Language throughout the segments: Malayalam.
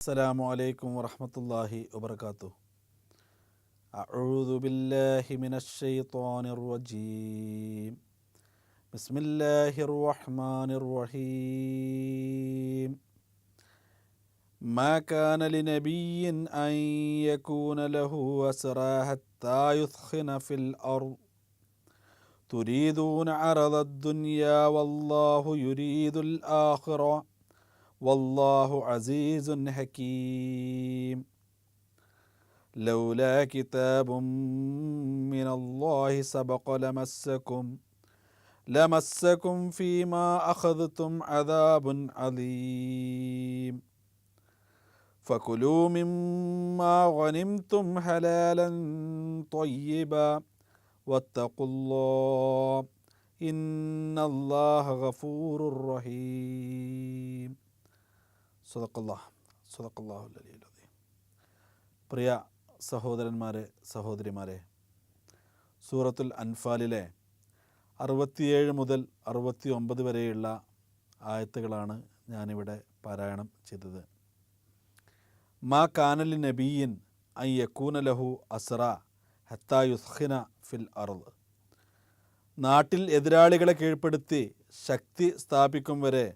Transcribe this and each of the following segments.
السلام عليكم ورحمة الله وبركاته. أعوذ بالله من الشيطان الرجيم. بسم الله الرحمن الرحيم. ما كان لنبي أن يكون له أسرى حتى يثخن في الأرض. تريدون عرض الدنيا والله يريد الآخرة. والله عزيز حكيم. لولا كتاب من الله سبق لمسكم لمسكم فيما أخذتم عذاب عظيم فكلوا مما غنمتم حلالا طيبا واتقوا الله إن الله غفور رحيم. സുതക്കല്ലാഹ് സുതക്കല്ലാഹുല്ലീം പ്രിയ സഹോദരന്മാരെ സഹോദരിമാരെ സൂറത്തുൽ അൻഫാലിലെ അറുപത്തിയേഴ് മുതൽ അറുപത്തി ഒമ്പത് വരെയുള്ള ആയത്തുകളാണ് ഞാനിവിടെ പാരായണം ചെയ്തത്. മാ കാനലി നബീൻ ഐ യക്കൂന ലഹു അസറ ഹത്താ യുസ്ഖിന ഫിൽ അറുദ് നാട്ടിൽ എതിരാളികളെ കീഴ്പ്പെടുത്തി ശക്തി സ്ഥാപിക്കും വരെ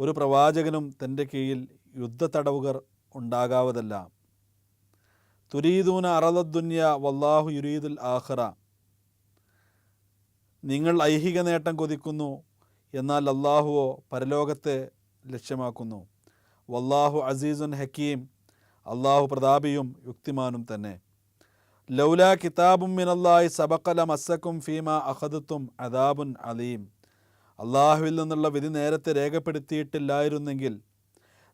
ഒരു പ്രവാചകനും തന്റെ കീഴിൽ യുദ്ധത്തടവുകർ ഉണ്ടാകാവതല്ല. തുരീദൂന അറദുന്യ വല്ലാഹു യുരീദുൽ ആഹ്റ നിങ്ങൾ ഐഹിക നേട്ടം കൊതിക്കുന്നു എന്നാൽ അള്ളാഹുവോ പരലോകത്തെ ലക്ഷ്യമാക്കുന്നു. വല്ലാഹു അസീസുൻ ഹക്കീം അള്ളാഹു പ്രതാപിയും യുക്തിമാനും തന്നെ. ലൗല കിതാബും മിനല്ലായി സബക്കല മസ്സക്കും ഫീമ അഹദത്തും അദാബുൻ അലീം. അള്ളാഹുവിൽ നിന്നുള്ള വിധി നേരത്തെ രേഖപ്പെടുത്തിയിട്ടില്ലായിരുന്നെങ്കിൽ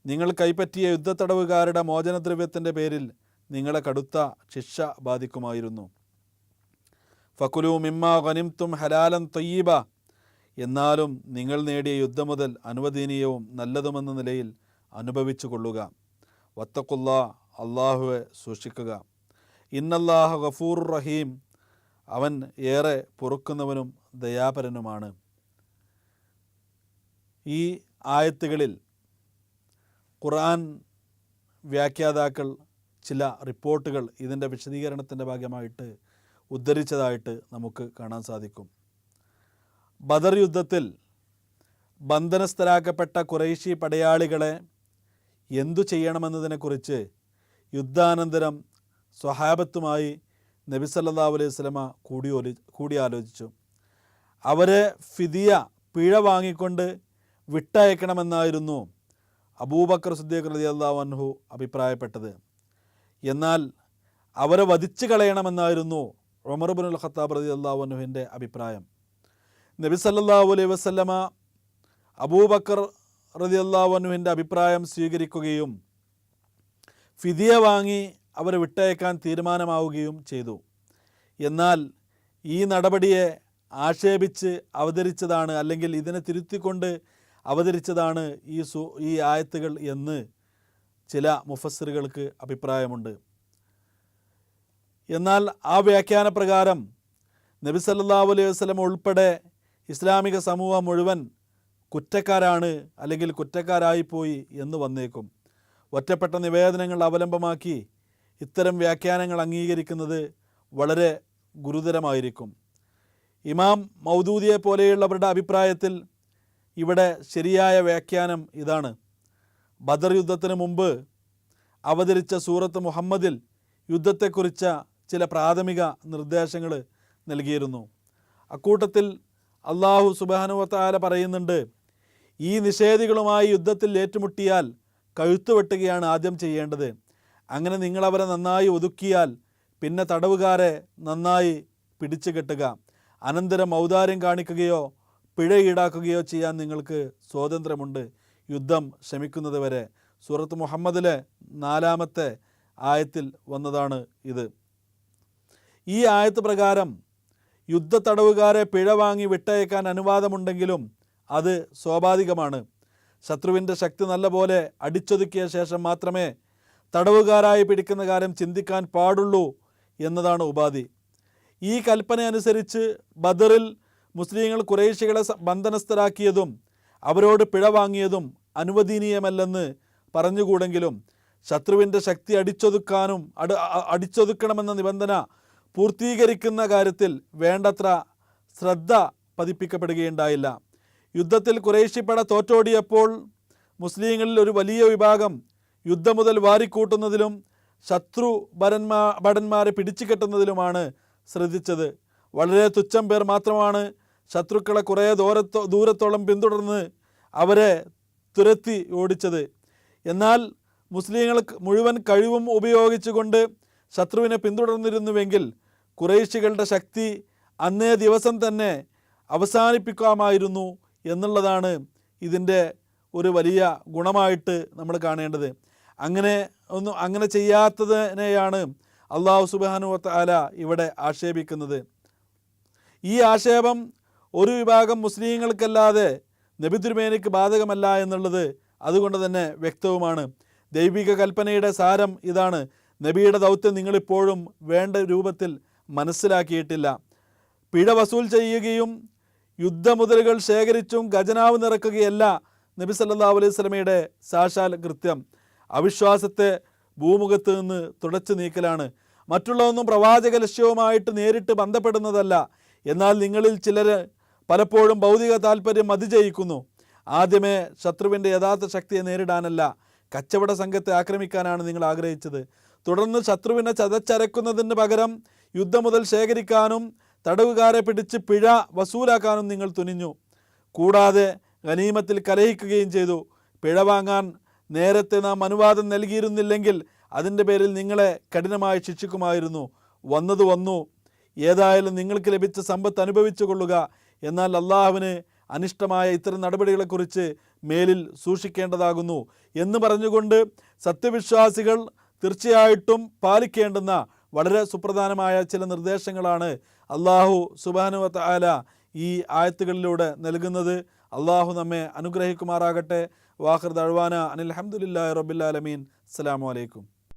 നിങ്ങൾ കൈപ്പറ്റിയ യുദ്ധത്തടവുകാരുടെ മോചനദ്രവ്യത്തിന്റെ പേരിൽ നിങ്ങളെ കടുത്ത ശിക്ഷ ബാധിക്കുമായിരുന്നു. ഫക്കുലു മിമ്മ ഗനിംതും ഹലാലൻ തൊയ്യീബ. എന്നാലും നിങ്ങൾ നേടിയ യുദ്ധം മുതൽ അനുവദനീയവും നല്ലതുമെന്ന നിലയിൽ അനുഭവിച്ചു കൊള്ളുക വത്തക്കുല്ല അള്ളാഹുവെ സൂക്ഷിക്കുക. ഇന്നല്ലാഹു ഗഫൂർ റഹീം അവൻ ഏറെ പൊറുക്കുന്നവനും ദയാപരനുമാണ്. ഈ ആയത്തുകളിൽ ഖുർആൻ വ്യാഖ്യാതാക്കൾ ചില റിപ്പോർട്ടുകൾ ഇതിന്റെ വിശദീകരണത്തിന്റെ ഭാഗമായിട്ട് ഉദ്ധരിച്ചതായിട്ട് നമുക്ക് കാണാൻ സാധിക്കും. ബദർ യുദ്ധത്തിൽ ബന്ധനസ്ഥരാക്കപ്പെട്ട കുറേശി പടയാളികളെ എന്തു ചെയ്യണമെന്നതിനെക്കുറിച്ച് യുദ്ധാനന്തരം സ്വഹാബത്തുമായി നബി സല്ലാ അലൈഹി സ്വലമ കൂടിയോലി കൂടിയാലോചിച്ചു. അവരെ ഫിദിയ പിഴ വാങ്ങിക്കൊണ്ട് വിട്ടയക്കണമെന്നായിരുന്നു അബൂബക്കർ സുദ്ദീഖ് റതി അള്ളാഹു അഭിപ്രായപ്പെട്ടത്. എന്നാൽ അവരെ വധിച്ചു കളയണമെന്നായിരുന്നു ഉമർബുൽ ഖത്താബ് റതി അള്ളാഹുവിന്റെ അഭിപ്രായം. നബി സല്ലാഹു അലൈഹി വസ്ലമ അബൂബക്കർ റതി അള്ളാഹുവിന്റെ അഭിപ്രായം സ്വീകരിക്കുകയും ഫിദിയ വാങ്ങി അവരെ വിട്ടയക്കാൻ തീരുമാനമാവുകയും ചെയ്തു. എന്നാൽ ഈ നടപടിയെ ആക്ഷേപിച്ച് അവതരിച്ചതാണ് അല്ലെങ്കിൽ ഇതിനെ തിരുത്തിക്കൊണ്ട് അവതരിച്ചതാണ് ഈ സു ഈ ആയത്തുകൾ എന്ന് ചില മുഫസ്സിറുകൾക്ക് അഭിപ്രായമുണ്ട്. എന്നാൽ ആ വ്യാഖ്യാന പ്രകാരം നബി സല്ലല്ലാഹു അലൈഹി വസല്ലം ഉൾപ്പെടെ ഇസ്ലാമിക സമൂഹം മുഴുവൻ കുറ്റക്കാരാണ് അല്ലെങ്കിൽ കുറ്റക്കാരായിപ്പോയി എന്ന് വന്നേക്കും. ഒറ്റപ്പെട്ട നിവേദനങ്ങൾ അവലംബമാക്കി ഇത്തരം വ്യാഖ്യാനങ്ങൾ അംഗീകരിക്കുന്നത് വളരെ ഗുരുതരമായിരിക്കും. ഇമാം മൗദൂദിയെ പോലെയുള്ളവരുടെ അഭിപ്രായത്തിൽ ഇവിടെ ശരിയായ വ്യാഖ്യാനം ഇതാണ്. ബദർ യുദ്ധത്തിന് മുമ്പ് അവതരിച്ച സൂറത്ത് മുഹമ്മദിൽ യുദ്ധത്തെക്കുറിച്ച ചില പ്രാഥമിക നിർദ്ദേശങ്ങൾ നൽകിയിരുന്നു. അക്കൂട്ടത്തിൽ അള്ളാഹു സുബാനുവത്താല പറയുന്നുണ്ട് ഈ നിഷേധികളുമായി യുദ്ധത്തിൽ ഏറ്റുമുട്ടിയാൽ കഴുത്തു വെട്ടുകയാണ് ആദ്യം ചെയ്യേണ്ടത്. അങ്ങനെ നിങ്ങളവരെ നന്നായി ഒതുക്കിയാൽ പിന്നെ തടവുകാരെ നന്നായി പിടിച്ചു കെട്ടുക അനന്തരം ഔദാര്യം കാണിക്കുകയോ പിഴ ഈടാക്കുകയോ ചെയ്യാൻ നിങ്ങൾക്ക് സ്വാതന്ത്ര്യമുണ്ട്. യുദ്ധം ശമിക്കുന്നത് വരെ. സൂറത്ത് മുഹമ്മദിലെ നാലാമത്തെ ആയത്തിൽ വന്നതാണ് ഇത്. ഈ ആയത്ത് പ്രകാരം യുദ്ധ തടവുകാരെ പിഴ വാങ്ങി വിട്ടയക്കാൻ അനുവാദമുണ്ടെങ്കിലും അത് സ്വാഭാവികമാണ്. ശത്രുവിന്റെ ശക്തി നല്ലപോലെ അടിച്ചൊതുക്കിയ ശേഷം മാത്രമേ തടവുകാരായി പിടിക്കുന്ന കാര്യം ചിന്തിക്കാൻ പാടുള്ളൂ എന്നതാണ് ഉപാധി. ഈ കൽപ്പന അനുസരിച്ച് ബദറിൽ മുസ്ലിങ്ങൾ കുറേശികളെ ബന്ധനസ്ഥരാക്കിയതും അവരോട് പിഴ വാങ്ങിയതും അനുവദനീയമല്ലെന്ന് പറഞ്ഞുകൂടെങ്കിലും ശത്രുവിന്റെ ശക്തി അടിച്ചൊതുക്കാനും അട് അടിച്ചൊതുക്കണമെന്ന നിബന്ധന പൂർത്തീകരിക്കുന്ന കാര്യത്തിൽ വേണ്ടത്ര ശ്രദ്ധ പതിപ്പിക്കപ്പെടുകയുണ്ടായില്ല. യുദ്ധത്തിൽ കുറേശിപ്പട തോറ്റോടിയപ്പോൾ മുസ്ലിങ്ങളിൽ ഒരു വലിയ വിഭാഗം യുദ്ധം മുതൽ വാരിക്കൂട്ടുന്നതിലും ശത്രു ഭരന്മാ ഭടന്മാരെ പിടിച്ചു കെട്ടുന്നതിലുമാണ് ശ്രദ്ധിച്ചത്. വളരെ തുച്ഛം പേർ മാത്രമാണ് ശത്രുക്കളെ കുറേ ദൂരത്തോ ദൂരത്തോളം പിന്തുടർന്ന് അവരെ തുരത്തി ഓടിച്ചത്. എന്നാൽ മുസ്ലിങ്ങൾക്ക് മുഴുവൻ കഴിവും ഉപയോഗിച്ചുകൊണ്ട് ശത്രുവിനെ പിന്തുടർന്നിരുന്നുവെങ്കിൽ കുറേശികളുടെ ശക്തി അന്നേ ദിവസം തന്നെ അവസാനിപ്പിക്കാമായിരുന്നു എന്നുള്ളതാണ് ഇതിന്റെ ഒരു വലിയ ഗുണമായിട്ട് നമ്മൾ കാണേണ്ടത്. അങ്ങനെ ഒന്നും അങ്ങനെ ചെയ്യാത്തതിനെയാണ് അള്ളാഹു സുബാനു താല ഇവിടെ ആക്ഷേപിക്കുന്നത്. ഈ ആക്ഷേപം ഒരു വിഭാഗം മുസ്ലിങ്ങൾക്കല്ലാതെ നബി തിരുമേനിക്ക് ബാധകമല്ല എന്നുള്ളത് അതുകൊണ്ട് തന്നെ വ്യക്തവുമാണ്. ദൈവിക കൽപ്പനയുടെ സാരം ഇതാണ്. നബിയുടെ ദൗത്യം നിങ്ങളിപ്പോഴും വേണ്ട രൂപത്തിൽ മനസ്സിലാക്കിയിട്ടില്ല. പിഴ വസൂൽ ചെയ്യുകയും യുദ്ധമുതലുകൾ ശേഖരിച്ചും ഖജനാവ് നിറക്കുകയല്ല നബി സല്ലാ അലൈഹി സ്വലമയുടെ സാക്ഷാൽ കൃത്യം. അവിശ്വാസത്തെ ഭൂമുഖത്ത് നിന്ന് തുടച്ചു നീക്കലാണ്. മറ്റുള്ളതൊന്നും പ്രവാചക ലക്ഷ്യവുമായിട്ട് നേരിട്ട് ബന്ധപ്പെടുന്നതല്ല. എന്നാൽ നിങ്ങളിൽ ചിലർ പലപ്പോഴും ഭൗതിക താല്പര്യം അതിജയിക്കുന്നു. ആദ്യമേ ശത്രുവിന്റെ യഥാർത്ഥ ശക്തിയെ നേരിടാനല്ല കച്ചവട സംഘത്തെ ആക്രമിക്കാനാണ് നിങ്ങൾ ആഗ്രഹിച്ചത്. തുടർന്ന് ശത്രുവിനെ ചതച്ചരക്കുന്നതിന് പകരം യുദ്ധം മുതൽ ശേഖരിക്കാനും തടവുകാരെ പിടിച്ച് പിഴ വസൂലാക്കാനും നിങ്ങൾ തുനിഞ്ഞു. കൂടാതെ ഗനീമത്തിൽ കലഹിക്കുകയും ചെയ്തു. പിഴ വാങ്ങാൻ നേരത്തെ നാം അനുവാദം നൽകിയിരുന്നില്ലെങ്കിൽ അതിന്റെ പേരിൽ നിങ്ങളെ കഠിനമായി ശിക്ഷിക്കുമായിരുന്നു. വന്നത് വന്നു. ഏതായാലും നിങ്ങൾക്ക് ലഭിച്ച സമ്പത്ത് അനുഭവിച്ചു കൊള്ളുക എന്നാൽ അള്ളാഹുവിന് അനിഷ്ടമായ ഇത്തരം നടപടികളെക്കുറിച്ച് മേലിൽ സൂക്ഷിക്കേണ്ടതാകുന്നു. എന്ന് പറഞ്ഞുകൊണ്ട് സത്യവിശ്വാസികൾ തീർച്ചയായിട്ടും പാലിക്കേണ്ടുന്ന വളരെ സുപ്രധാനമായ ചില നിർദ്ദേശങ്ങളാണ് അള്ളാഹു സുബാനു ആല ഈ ആയത്തുകളിലൂടെ നൽകുന്നത്. അള്ളാഹു നമ്മെ അനുഗ്രഹിക്കുമാറാകട്ടെ. വാഹർ ദഴ്വാന അഹമ്മദില്ലാ റബ്ബില്ലാലമീൻ അസ്സലാമു അലൈക്കും.